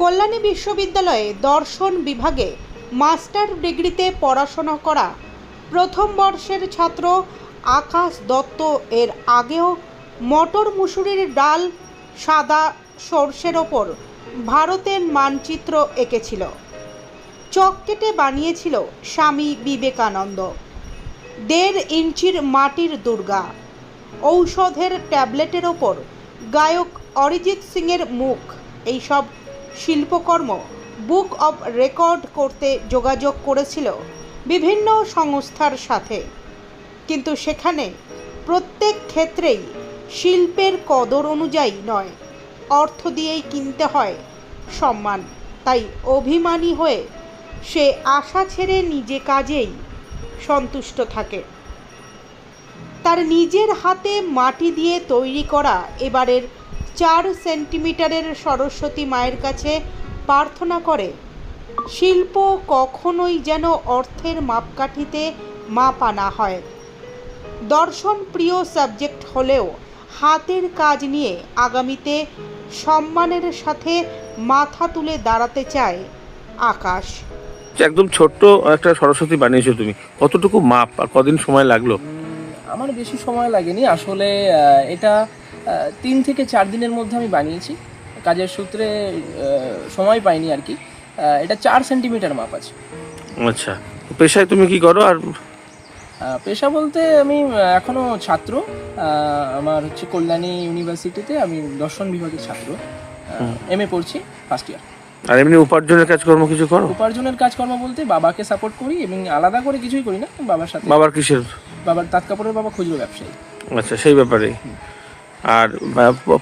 কল্যাণী বিশ্ববিদ্যালয়ে দর্শন বিভাগে মাস্টার ডিগ্রিতে পড়াশোনা করা প্রথম বর্ষের ছাত্র আকাশ দত্ত এর আগেও মটর মুসুরির ডাল সাদা সর্ষের ওপর ভারতের মানচিত্র এঁকেছিল। চক কেটে বানিয়েছিল স্বামী বিবেকানন্দ। দেড় ইঞ্চির মাটির দুর্গা। ঔষধের ট্যাবলেটের ওপর গায়ক অরিজিৎ সিংয়ের মুখ। এইসব শিল্পকর্ম, বুক অব রেকর্ড করতে যোগাযোগ করেছিল বিভিন্ন সংস্থার সাথে। কিন্তু সেখানে প্রত্যেক ক্ষেত্রেই শিল্পের কদর অনুযায়ী নয়, অর্থ দিয়েই কিনতে হয় সম্মান। তাই অভিমানী হয়ে সে আশা ছেড়ে নিজে কাজেই সন্তুষ্ট থাকে। তার নিজের হাতে মাটি দিয়ে তৈরি করা এবারের চার সেন্টিমিটারের সরস্বতী মায়ের কাছে প্রার্থনা করে শিল্প কখনোই যেন অর্থের মাপকাঠিতে মাপ আনা হয়। দর্শন প্রিয় সাবজেক্ট হলেও হাতের কাজ নিয়ে আগামীতে সম্মানের সাথে মাথা তুলে দাঁড়াতে চায় আকাশ। একদম ছোট্ট একটা সরস্বতী বানিয়েছো তুমি কতটুকু মাপ আর কদিন সময় লাগল? আমার বেশি সময় লাগেনি। আসলে এটা তিন থেকে চার দিনের মধ্যে আমি বানিয়েছি। কাজের সূত্রে সময় পাইনি আর কি। এটা চার সেন্টিমিটার মাপ আছে। আচ্ছা পেশায় তুমি কি করো আর? পেশা বলতে আমি আহ, এখনও ছাত্র। আমার হচ্ছে কল্যাণী ইউনিভার্সিটিতে আমি দর্শন বিভাগের ছাত্র। এম এ পড়ছি ফার্স্ট ইয়ার আর এমনি উপার্জনের কাজকর্ম কিছু করো? উপার্জনের কাজকর্ম বলতে বাবাকে সাপোর্ট করি এবং আলাদা করে কিছুই করি না বাবার সাথে। বাবার কিসের? বাবার তাঁত কাপড়ের বাবা খুচরো ব্যবসায়ী। আচ্ছা সেই ব্যাপারে আর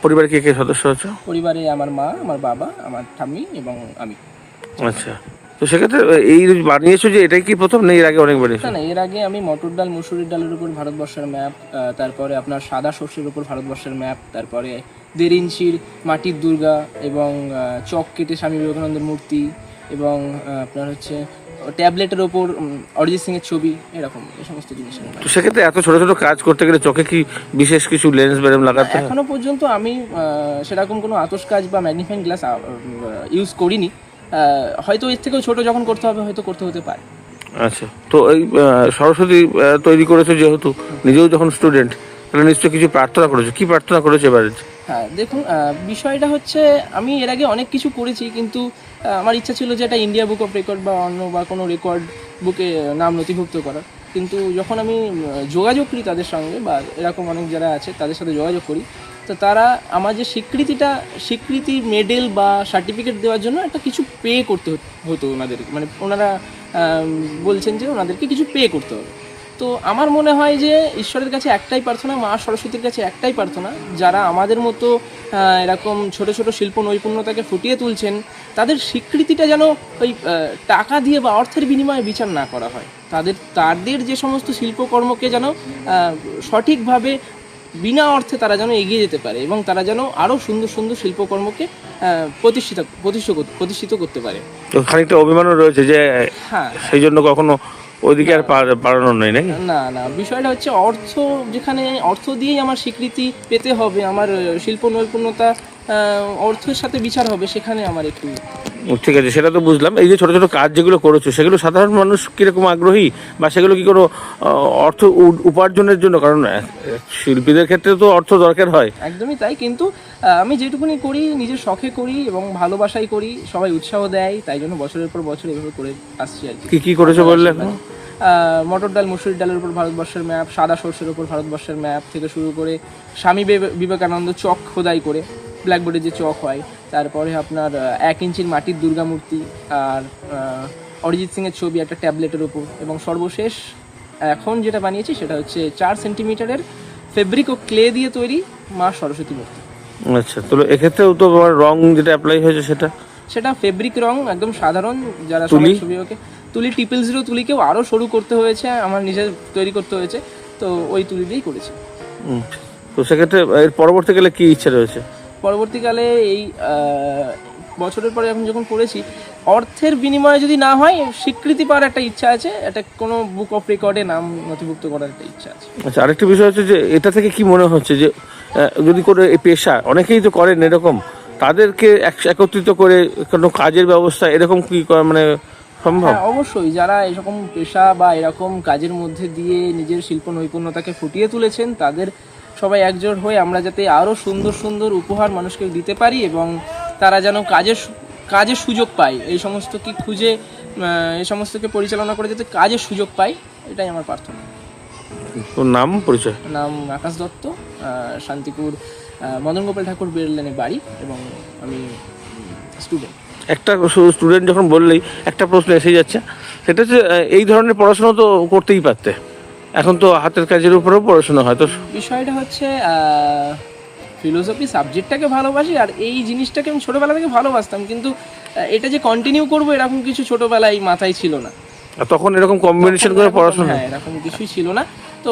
পরিবারে কে কে সদস্য আছো পরিবারে আমার মা আমার বাবা আমার ঠাম্মি এবং আমি। আচ্ছা। তো সেক্ষেত্রে এই বানিয়েছো যে এটাই কি প্রথম না এর আগে অনেক বানিয়েছো? না না এর আগে আমি মটর ডাল মসুরির ডালের উপর ভারতবর্ষের ম্যাপ তারপরে আপনার সাদা শস্যের উপর ভারতবর্ষের ম্যাপ তারপরে দেড় ইঞ্চির মাটির দুর্গা এবং চক কেটে স্বামী বিবেকানন্দের মূর্তি এবং আপনার হচ্ছে ট্যাবলেটের ওপর অরিজিৎ সিং এর ছবি এরকম এই সমস্ত জিনিস তো সেক্ষেত্রে এত ছোট ছোট কাজ করতে গেলে চোখে কি বিশেষ কিছু লেন্স বেরেম লাগাতে এখনও পর্যন্ত আমি সেরকম কোনো আতস কাজ বা ম্যাগনিফাইং গ্লাস ইউজ করিনি। হয়তো এর থেকেও ছোট যখন করতে হবে হয়তো করতে হতে পারে। আচ্ছা। তো এই সরস্বতী তৈরি করেছ যেহেতু নিজেও যখন স্টুডেন্ট তাহলে নিশ্চয়ই কিছু প্রার্থনা করেছ। কি প্রার্থনা করেছ এবারে? হ্যাঁ দেখুন বিষয়টা হচ্ছে আমি এর আগে অনেক কিছু করেছি, কিন্তু আমার ইচ্ছা ছিল যে এটা ইন্ডিয়া বুক অফ রেকর্ড বা অন্য বা কোনো রেকর্ড বুকে নাম নথিভুক্ত করার। কিন্তু যখন আমি যোগাযোগ করি তাদের সঙ্গে বা এরকম অনেক যারা আছে, তাদের সাথে যোগাযোগ করি, তো তারা আমার যে স্বীকৃতিটা, স্বীকৃতি মেডেল বা সার্টিফিকেট দেওয়ার জন্য একটা কিছু পে করতে হত- হতো ওনাদের মানে ওনারা বলছেন যে ওনাদেরকে কিছু পে করতে হবে। তো আমার মনে হয় যে ঈশ্বরের কাছে একটাই প্রার্থনা মা সরস্বতীর কাছে একটাই প্রার্থনা। যারা আমাদের মতো এরকম ছোট ছোট শিল্প নৈপুণ্যতাকে ফুটিয়ে তুলছেন তাদের স্বীকৃতিটা যেন ওই টাকা দিয়ে বা অর্থের বিনিময়ে বিচার না করা হয়। তাদের তাদের যে সমস্ত শিল্পকর্মকে যেন সঠিকভাবে বিনা অর্থে তারা যেন এগিয়ে যেতে পারে এবং তারা যেন আরও সুন্দর সুন্দর শিল্পকর্মকে প্রতিষ্ঠিত প্রতিষ্ঠিত প্রতিষ্ঠিত করতে পারে। তো খানিকটা অভিমানও রয়েছে যে হ্যাঁ। সেই জন্য কখনো ওইদিকে আর পা- বাড়ানো নেই নাকি? না না, বিষয়টা হচ্ছে অর্থ, যেখানে অর্থ দিয়েই আমার স্বীকৃতি পেতে হবে, আমার শিল্প নৈপুণ্যতা অর্থের সাথে বিচার হবে সেখানে আমার একটু ঠিক আছে সেটা তো বুঝলাম। এই যে ছোট ছোট কাজ যেগুলো করেছ সেগুলো সাধারণ মানুষ কীরকম আগ্রহী? বা সেগুলো কি কোনো অর্থ উপার্জনের জন্য? কারণ শিল্পীদের ক্ষেত্রে তো অর্থ দরকার হয়। একদমই তাই কিন্তু আমি যেটুকুনি করি নিজের শখে করি এবং ভালোবাসাই করি সবাই উৎসাহ দেয় তাই জন্য বছরের পর বছর এভাবে করে আসছি আর কি। কি করেছ বললে মটর ডাল মুসুরির ডালের উপর ভারতবর্ষের ম্যাপ সাদা সর্ষের উপর ভারতবর্ষের ম্যাপ থেকে শুরু করে স্বামী বিবে- বিবেকানন্দ চক খোদাই করে। ব্ল্যাকবোর্ডে যে চক হয় তারপরে আপনার এক ইঞ্চির মাটির দুর্গা মূর্তি আর অরিজিৎ সিংয়ের ছবি একটা ট্যাবলেটের ওপর এবং সর্বশেষ এখন যেটা বানিয়েছি সেটা হচ্ছে চার সেন্টিমিটারের ফেব্রিক ও ক্লে দিয়ে তৈরি মা সরস্বতী মূর্তি। আচ্ছা তো এক্ষেত্রেও তো তোমার রং যেটা অ্যাপ্লাই হয়েছে সেটা? সেটা ফেব্রিক রং একদম সাধারণ যারা ছবি ওকে তুলি টিপল জিরো তুলিকেও আরও সরু করতে হয়েছে আমার নিজের তৈরি করতে হয়েছে তো ওই তুলি দিয়েই করেছি। হুম। তো সেক্ষেত্রে এর পরবর্তীকালে কি ইচ্ছা রয়েছে? পরবর্তীকালে এই বছরের পরে এখন যখন করেছি অর্থের বিনিময়ে যদি না হয় স্বীকৃতি পাওয়ার একটা ইচ্ছা আছে একটা কোনো বুক অফ রেকর্ডে নাম নথিভুক্ত করার একটা ইচ্ছা আছে। আচ্ছা আরেকটা বিষয় হচ্ছে যে এটা থেকে কি মনে হচ্ছে যে যদি করে এই পেশা অনেকেই তো করেন এরকম তাদেরকে এক- একত্রিত করে কোনো কাজের ব্যবস্থা এরকম কি করা মানে সম্ভব? হ্যাঁ অবশ্যই যারা এরকম পেশা বা এরকম কাজের মধ্যে দিয়ে নিজের শিল্প নৈপুণ্যতাকে ফুটিয়ে তুলেছেন তাদের সবাই একজোট হয়ে আমরা যাতে আরও সুন্দর সুন্দর উপহার মানুষকে দিতে পারি এবং তারা যেন কাজের কাজের সুযোগ পায়। এই সমস্ত কি খুঁজে এই সমস্তকে পরিচালনা করে যাতে কাজের সুযোগ পায় এটাই আমার প্রার্থনা। তোর নাম পরিচয়? নাম আকাশ দত্ত শান্তিপুর মদন গোপাল ঠাকুর বেরলেনে বাড়ি এবং আমি স্টুডেন্ট একটা স্টুডেন্ট যখন বললেই একটা প্রশ্ন এসে যাচ্ছে। সেটা হচ্ছে এই ধরনের পড়াশোনা তো করতেই পারতে। এখন তো হাতের কাজের উপরেও পড়াশোনা হয় তো বিষয়টা হচ্ছে ফিলোসফি সাবজেক্টটাকে ভালোবাসি আর এই জিনিসটাকে আমি ছোটোবেলা থেকে ভালোবাসতাম কিন্তু এটা যে কন্টিনিউ করব এরকম কিছু ছোটোবেলায় মাথায় ছিল না। তখন এরকম কম্বিনেশন করে পড়াশোনা? হ্যাঁ এরকম কিছুই ছিল না। তো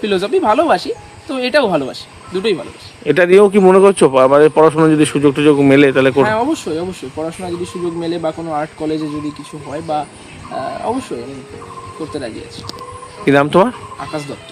ফিলোসফি ভালোবাসি তো এটাও ভালোবাসি দুটোই ভালোবাসি। এটা দিয়েও কি মনে করছ? আমাদের পড়াশোনা যদি সুযোগ টুযোগ মেলে তাহলে করো। হ্যাঁ অবশ্যই অবশ্যই। পড়াশোনা যদি সুযোগ মেলে বা কোনো আর্ট কলেজে যদি কিছু হয় বা অবশ্যই করতে রাজি আছি। কি নাম তোমার? আকাশ দত্ত।